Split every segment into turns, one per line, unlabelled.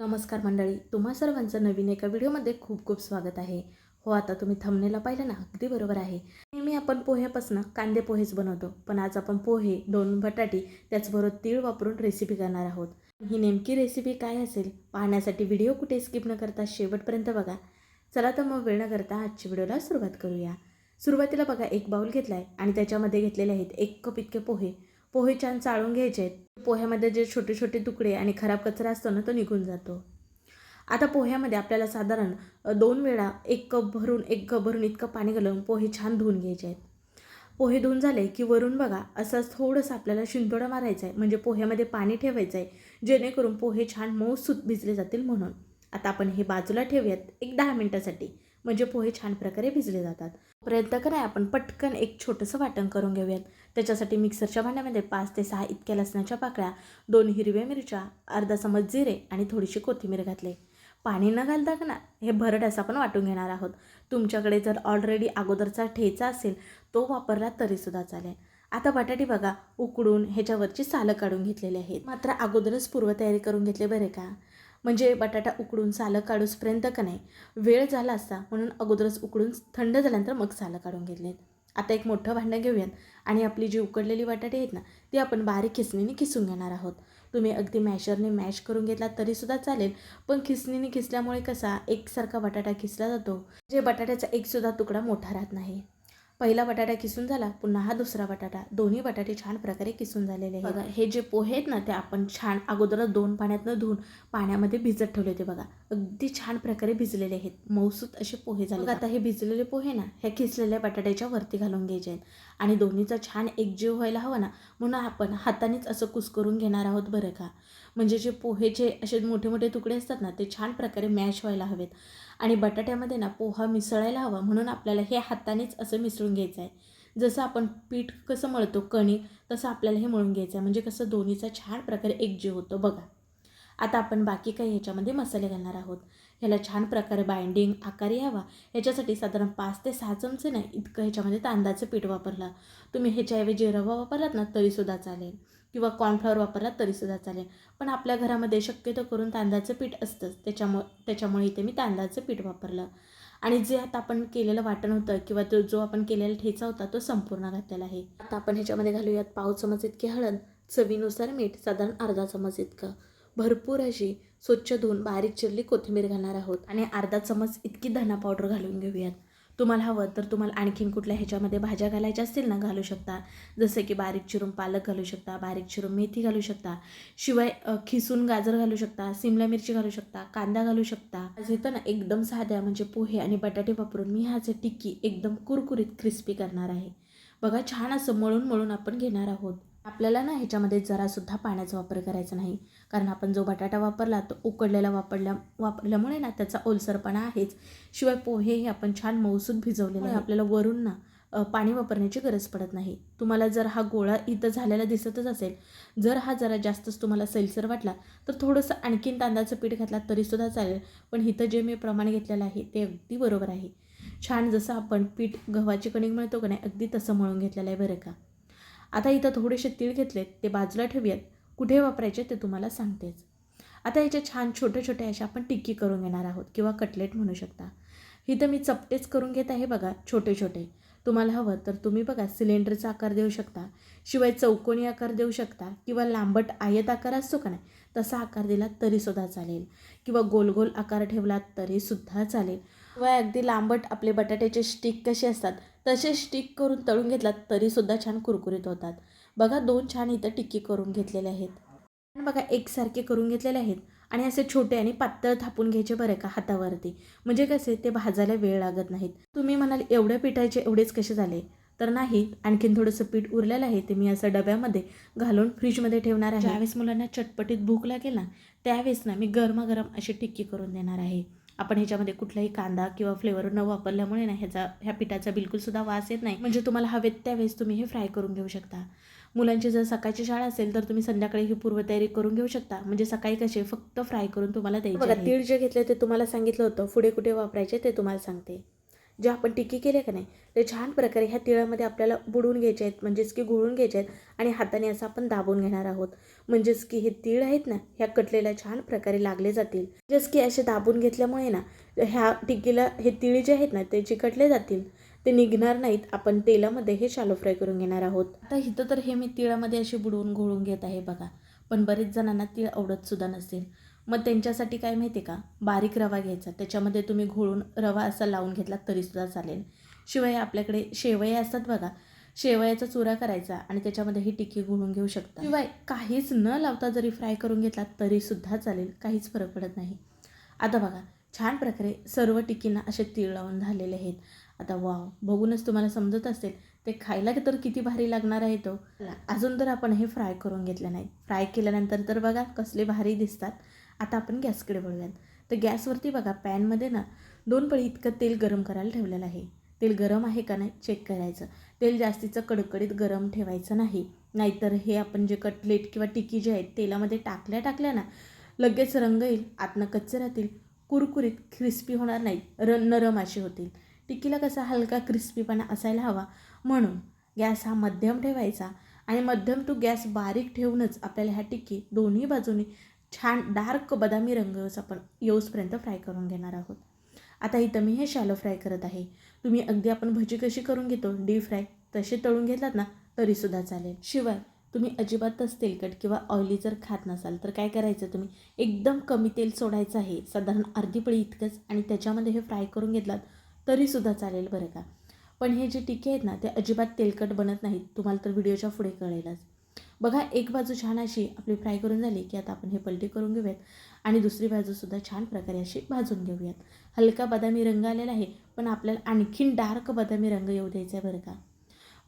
नमस्कार मंडळी तुम्हा सर्वांचं नवीन एका व्हिडिओमध्ये खूप खूप स्वागत आहे. हो आता तुम्ही थंबनेला पाहिलं ना अगदी बरोबर आहे. नेहमी आपण पोह्यापासून कांदे पोहेच बनवतो पण आज आपण पोहे दोन बटाटे त्याचबरोबर तीळ वापरून रेसिपी करणार आहोत. ही नेमकी रेसिपी काय असेल पाहण्यासाठी व्हिडिओ कुठे स्किप न करता शेवटपर्यंत बघा. चला तर मग वेळ न करता आजच्या व्हिडिओला सुरुवात करूया. सुरुवातीला बघा एक बाऊल घेतला आहे आणि त्याच्यामध्ये घेतलेले आहेत एक कप इतके पोहे. पोहे छान चाळून घ्यायचे. आहेत पोह्यामध्ये जे छोटे छोटे तुकडे आणि खराब कचरा असतो ना तो निघून जातो. आता पोह्यामध्ये आपल्याला साधारण दोन वेळा एक कप भरून एक कप भरून इतकं पाणी घालून पोहे छान धुवून घ्यायचे आहेत. पोहे धुवून झाले की वरून बघा असं थोडंसं आपल्याला शिंतोडा मारायचा आहे. म्हणजे पोह्यामध्ये पाणी ठेवायचं आहे जेणेकरून पोहे छान मऊसूत भिजले जातील म्हणून. आता आपण हे बाजूला ठेवूयात एक दहा मिनटासाठी. म्हणजे पोहे छान प्रकारे भिजले जातात. प्रयत्न करा आपण पटकन एक छोटंसं वाटण करून घेऊयात. त्याच्यासाठी मिक्सरच्या भांड्यामध्ये पाच ते सहा इतक्या लसणाच्या पाकळ्या दोन हिरव्या मिरच्या अर्धा चमच जिरे आणि थोडीशी कोथिंबीर घातले. पाणी न घालता का ना हे भरड असं आपण वाटून घेणार आहोत. तुमच्याकडे जर ऑलरेडी अगोदरचा ठेचा असेल तो वापरला तरीसुद्धा चालेल. आता बटाटे बघा उकडून ह्याच्यावरची सालं काढून घेतलेली आहेत. मात्र अगोदरच पूर्वतयारी करून घेतली बरे का? म्हणजे बटाटा उकडून सालं काढूसपर्यंत का नाही? वेळ झाला असता म्हणून अगोदरच उकडून थंड झाल्यानंतर मग सालं काढून घेतलेत. आता एक मोठं भांडं घेऊयात. आणि आपली जी उकडलेली बटाटे आहेत ना ती आपण बारीक खिसणीने खिसून घेणार आहोत. तुम्ही अगदी मॅशरने मॅश करून घेतला तरीसुद्धा चालेल पण खिसणीने खिसल्यामुळे कसा? एकसारखा बटाटा खिसला जातो. जे बटाट्याचा एकसुद्धा तुकडा मोठा राहत नाही. पहिला बटाटा किसून झाला पुन्हा हा दुसरा बटाटा. दोन्ही बटाटे छान प्रकारे किसून झालेले आहेत. बघा हे जे पोहे आहेत ना ते आपण छान अगोदरच दोन पाण्यातनं धुवून पाण्यामध्ये भिजत ठेवले होते बघा. अगदी छान प्रकारे भिजलेले आहेत. मौसूत असे पोहे झाले आता हे भिजलेले पोहे ना ह्या किसलेल्या बटाट्याच्या वरती घालून घ्यायचे आहेत. आणि दोन्हीचा छान एकजीव व्हायला हवा ना म्हणून आपण हातानेच असं कुस्करून घेणार आहोत बरं का. म्हणजे जे पोहेचे असे मोठे मोठे तुकडे असतात ना ते छान प्रकारे मॅश व्हायला हवेत. आणि बटाट्यामध्ये ना पोहा मिसळायला हवा म्हणून आपल्याला हे हातानेच असं मिसळून घ्यायचं आहे जसं आपण पीठ कसं मळतो कणिक तसं आपल्याला हे मळून घ्यायचं आहे म्हणजे कसं दोन्हीचा छान प्रकारे एकजीव होतो बघा. आता आपण बाकी काही ह्याच्यामध्ये मसाले घालणार आहोत. ह्याला छान प्रकारे बाइंडिंग आकार यावा ह्याच्यासाठी साधारण पाच ते सहा चमचे नाही इतकं ह्याच्यामध्ये तांदळाचं पीठ वापरला. तुम्ही ह्याच्याऐवजी रवा वापरलात ना तरीसुद्धा चालेल. किंवा कॉर्नफ्लॉवर वापरलात तरीसुद्धा चालेल. पण आपल्या घरामध्ये शक्यतो करून तांदळाचं पीठ असतंच. त्याच्यामुळे त्याच्यामुळे इथे मी तांदळाचं पीठ वापरलं. आणि जे आता आपण केलेलं वाटण होतं किंवा तो जो आपण केलेला ठेचा होता तो संपूर्ण घातलेला आहे. आता आपण ह्याच्यामध्ये घालूयात पाव चमच इतके हळद चवीनुसार मीठ साधारण अर्धा चमच इतकं. भरपूर अशी स्वच्छ धुवून बारीक चिरली कोथिंबीर घालणार आहोत. आणि अर्धा चमच इतकी धना पावडर घालून घेऊयात. तुम्हाला हवं तर तुम्हाला आणखीन कुठल्या ह्याच्यामध्ये भाज्या घालायच्या असतील ना घालू शकता. जसं की बारीक चिरून पालक घालू शकता बारीक चिरून मेथी घालू शकता. शिवाय खिसून गाजर घालू शकता सिमला मिरची घालू शकता कांदा घालू शकता. आज ना एकदम साध्या म्हणजे पोहे आणि बटाटे वापरून मी ह्याचे टिक्की एकदम कुरकुरीत क्रिस्पी करणार आहे. बघा छान असं मळून मळून आपण घेणार आहोत. आपल्याला ना ह्याच्यामध्ये जरासुद्धा पाण्याचा वापर करायचा नाही. कारण आपण जो बटाटा वापरला तो उकडलेला वापरल्या वापरल्यामुळे ना त्याचा ओलसरपणा आहेच. शिवाय पोहे हे आपण छान मौसूद भिजवलेले आहे. आपल्याला वरून ना पाणी वापरण्याची गरज पडत नाही. तुम्हाला जर हा गोळा इथं झालेला दिसतच असेल जर हा जरा जास्तच तुम्हाला सैलसर वाटला तर थोडंसं आणखीन तांदळाचं पीठ घातला तरीसुद्धा चालेल. पण इथं जे मी प्रमाण घेतलेलं आहे ते अगदी बरोबर आहे. छान जसं आपण पीठ गव्हाची कणिक मळतो का नाही अगदी तसं मळून घेतलेलं आहे बरं का. आता इथं थोडेसे तीळ घेतलेत ते बाजूला ठेवूयात. कुठे वापरायचे ते तुम्हाला सांगतेच. आता याच्या छान छोटे छोटे अशा आपण टिक्की करून घेणार आहोत किंवा कटलेट म्हणू शकता. इथं मी चपटेच करून घेत आहे बघा छोटे छोटे. तुम्हाला हवं तर तुम्ही बघा सिलेंडरचा आकार देऊ शकता शिवाय चौकोनी आकार देऊ शकता किंवा लांबट आयत आकार असतो का नाही तसा आकार दिला तरीसुद्धा चालेल. किंवा गोल गोल आकार ठेवला तरीसुद्धा चालेल. किंवा अगदी लांबट आपले बटाट्याचे स्टिक कसे असतात तसे स्टिक करून तळून घेतलात तरीसुद्धा छान कुरकुरीत होतात. बघा दोन छान इथं टिक्की करून घेतलेले आहेत. बघा एकसारखे करून घेतलेले आहेत. आणि असे छोटे आणि पातळ थापून घ्यायचे बरं का हातावरती. म्हणजे कसे ते भाजायला वेळ लागत नाहीत. तुम्ही म्हणाल एवढ्या पिठाचे एवढेच कसे झाले? तर नाही आणखीन थोडंसं पीठ उरलेलं आहे ते मी असं डब्यामध्ये घालून फ्रीजमध्ये ठेवणार आहे. ज्यावेळेस मुलांना चटपटीत भूक लागेल ना त्यावेळेस ना मी गरमागरम अशी टिक्की करून देणार आहे. आपण ह्याच्यामध्ये कुठलाही कांदा किंवा फ्लेवर न वापरल्यामुळे ना ह्याचा ह्या पिठाचा बिलकुलसुद्धा वास येत नाही. म्हणजे तुम्हाला हवेत त्यावेळेस तुम्ही हे फ्राय करून घेऊ शकता. मुलांची जर सकाळची शाळा असेल तर तुम्ही संध्याकाळी ही पूर्वतयारी करून घेऊ शकता. म्हणजे सकाळी कसे फक्त फ्राय करून तुम्हाला द्यायचे बघा तीळ जे घेतले ते तुम्हाला सांगितलं होतं. पुढे कुठे वापरायचे ते तुम्हाला सांगते. जे आपण टिक्की केले का नाही ते छान प्रकारे ह्या तिळामध्ये आपल्याला बुडवून घ्यायचे आहेत म्हणजेच की घोळून घ्यायचे आहेत आणि हाताने असं आपण दाबून घेणार आहोत. म्हणजेच की हे तीळ आहेत ना ह्या कटलेल्या छान प्रकारे लागले जातील. म्हणजेच की असे दाबून घेतल्यामुळे ना ह्या टिक्कीला हे तिळ जे आहेत ना ते चिकटले जातील. ते निघणार नाहीत. आपण तेलामध्ये हे शालो फ्राय करून घेणार आहोत. आता इथं तर हे मी तिळामध्ये असे बुडवून घोळून घेत आहे बघा. पण बरेच जणांना तीळ आवडत सुद्धा नसेल. मग त्यांच्यासाठी काय माहिती आहे का? बारीक रवा घ्यायचा. त्याच्यामध्ये तुम्ही घोळून रवा असा लावून घेतला तरीसुद्धा चालेल. शिवाय आपल्याकडे शेवया असतात बघा. शेवयाचा चुरा करायचा आणि त्याच्यामध्ये ही टिक्की घोळून घेऊ शकता. शिवाय काहीच न लावता जरी फ्राय करून घेतला तरीसुद्धा चालेल. काहीच फरक पडत नाही. आता बघा छान प्रकारे सर्व टिक्कींना असे तीळ लावून झालेले आहेत. आता वाव बघूनच तुम्हाला समजत असेल ते खायला तर किती भारी लागणार आहे तो. अजून तर आपण हे फ्राय करून घेतलं नाही. फ्राय केल्यानंतर तर बघा कसले भारी दिसतात. आता आपण गॅसकडे वळूयात. तर गॅसवरती बघा पॅनमध्ये ना दोन पळी इतकं तेल गरम करायला ठेवलेलं आहे. तेल गरम आहे का नाही चेक करायचं. तेल जास्तीचं कडकडीत गरम ठेवायचं नाही. नाहीतर हे आपण जे कटलेट किंवा टिकी जे आहेत तेलामध्ये टाकल्या टाकल्या ना लगेच रंग येईल आतनं कच्चे राहतील. कुरकुरीत क्रिस्पी होणार नाही. र नरम असे होतील. टिक्कीला कसा हलका क्रिस्पीपणा असायला हवा. म्हणून गॅस हा मध्यम ठेवायचा आणि मध्यम टू गॅस बारीक ठेवूनच आपल्याला ह्या टिक्की दोन्ही बाजूनी छान डार्क बदामी रंग आपण येऊसपर्यंत फ्राय करून घेणार आहोत. आता इथं मी हे शॅलो फ्राय करत आहे. तुम्ही अगदी आपण भजी कशी करून घेतो डीप फ्राय तसे तळून घेतलात ना तरीसुद्धा चालेल. शिवाय तुम्ही अजिबातच तेलकट किंवा ऑइली जर खात नसाल तर काय करायचं तुम्ही? एकदम कमी तेल सोडायचं आहे. साधारण अर्धी पळी इतकंच आणि त्याच्यामध्ये हे फ्राय करून घेतलात तरीसुद्धा चालेल बरं का. पण हे जे टिके आहेत ना ते अजिबात तेलकट बनत नाहीत. तुम्हाला तर व्हिडिओच्या पुढे कळेलच. बघा एक बाजू छान अशी आपली फ्राय करून झाली की आता आपण हे पलटी करून घेऊयात. आणि दुसरी बाजूसुद्धा छान प्रकारे अशी भाजून घेऊयात. हलका बदामी रंग आलेला आहे पण आपल्याला आणखीन डार्क बदामी रंग येऊ द्यायचा आहे बरं का.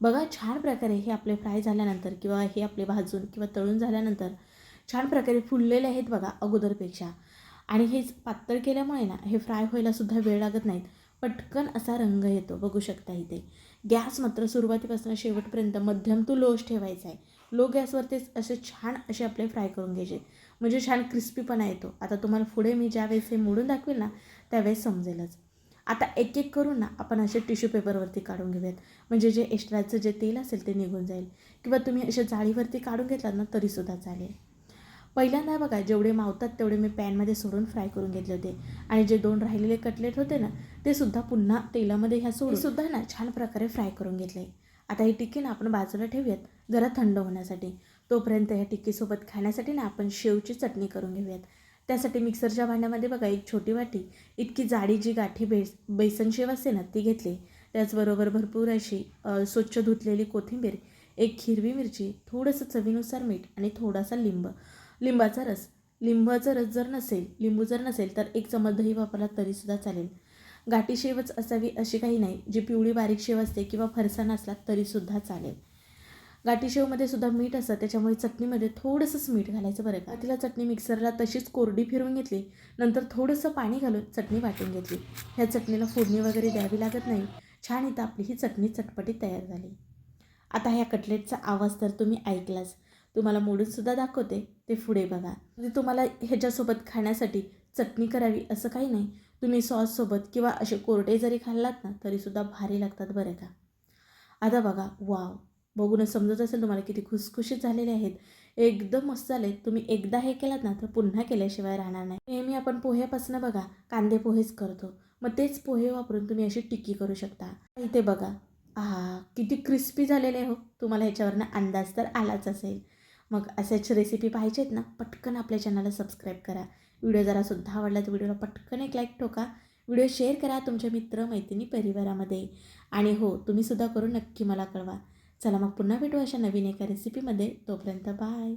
बघा छान प्रकारे हे आपले फ्राय झाल्यानंतर किंवा हे आपले भाजून किंवा तळून झाल्यानंतर छान प्रकारे फुललेले आहेत बघा अगोदरपेक्षा. आणि हेच पातळ केल्यामुळे ना हे फ्राय व्हायलासुद्धा वेळ लागत नाहीत. पटकन असा रंग येतो. बघू शकता इथे. गॅस मात्र सुरुवातीपासून शेवटपर्यंत मध्यम तो लोच ठेवायचा आहे. लो गॅसवरतीच असे छान असे आपले फ्राय करून घ्यायचे. म्हणजे छान क्रिस्पीपणा येतो. आता तुम्हाला पुढे मी ज्यावेळेस हे मोडून दाखवेल ना त्यावेळेस समजेलच. आता एक एक करून ना आपण असे टिश्यू पेपरवरती काढून घेऊयात. म्हणजे जे एक्स्ट्राचं जे तेल असेल ते निघून जाईल. किंवा तुम्ही अशा जाळीवरती काढून घेतलात ना तरीसुद्धा चालेल. पहिल्यांदा बघा जेवढे मावतात तेवढे मी पॅनमध्ये सोडून फ्राय करून घेतले होते. आणि जे दोन राहिलेले कटलेट होते ना ते सुद्धा पुन्हा तेलामध्ये ह्या सोडून सुद्धा ना छान प्रकारे फ्राय करून घेतले. आता ही टिक्की ना आपण बाजूला ठेवूयात जरा थंड होण्यासाठी. तोपर्यंत ह्या टिक्कीसोबत खाण्यासाठी ना आपण शेवची चटणी करून घेऊयात. त्यासाठी मिक्सरच्या भांड्यामध्ये बघा एक छोटी वाटी इतकी जाडी जी गाठी बेस बेसन शेव असते ना ती घेतली. त्याचबरोबर भरपूर अशी स्वच्छ धुतलेली कोथिंबीर एक हिरवी मिरची थोडंसं चवीनुसार मीठ आणि थोडासा लिंब. लिंबाचा रस. लिंबाचा रस जर नसेल लिंबू जर नसेल तर एक चमच दही वापरला तरीसुद्धा चालेल. गाठी शेवच असावी अशी काही नाही. जी पिवळी बारीक शेव असते किंवा फरसाण असला तरीसुद्धा चालेल. गाठी शेवमध्ये सुद्धा मीठ असतं. त्याच्यामुळे चटणीमध्ये थोडंसंच मीठ घालायचं बरं का? तिला चटणी मिक्सरला तशीच कोरडी फिरवून घेतली. नंतर थोडंसं पाणी घालून चटणी वाटून घेतली. ह्या चटणीला फोडणी वगैरे द्यावी लागत नाही. छान इथं आपली ही चटणी चटपटीत तयार झाली. आता ह्या कटलेटचा आवाज तर तुम्ही ऐकलाच. तुम्हाला मोडूनसुद्धा दाखवते. ते पुढे बघा. म्हणजे तुम्हाला ह्याच्यासोबत खाण्यासाठी चटणी करावी असं काही नाही. तुम्ही सॉससोबत किंवा असे कोरडे जरी खाल्लात ना तरीसुद्धा भारी लागतात बरं का? आता बघा. वाव बघूनच समजत असेल तुम्हाला किती खुसखुशीत झालेले आहेत. एकदम मस्त झाले. तुम्ही एकदा हे केलात ना तर पुन्हा केल्याशिवाय राहणार नाही. नेहमी आपण पोह्यापासून बघा कांदे पोहेच करतो. मग तेच पोहे वापरून तुम्ही अशी टिक्की करू शकता. इथे बघा. आहा किती क्रिस्पी झालेले हो. तुम्हाला ह्याच्यावरनं अंदाज तर आलाच असेल. मग अशाच रेसिपी पाहिजेत ना पटकन आपल्या चॅनलला सबस्क्राईब करा. व्हिडिओ जरासुद्धा आवडला तर व्हिडिओला पटकन एक लाईक ठोका. व्हिडिओ शेअर करा तुमच्या मित्र मैत्रिणी परिवारामध्ये. आणि हो तुम्हीसुद्धा करून नक्की मला कळवा. चला मग पुन्हा भेटू अशा नवीन एका रेसिपीमध्ये तोपर्यंत बाय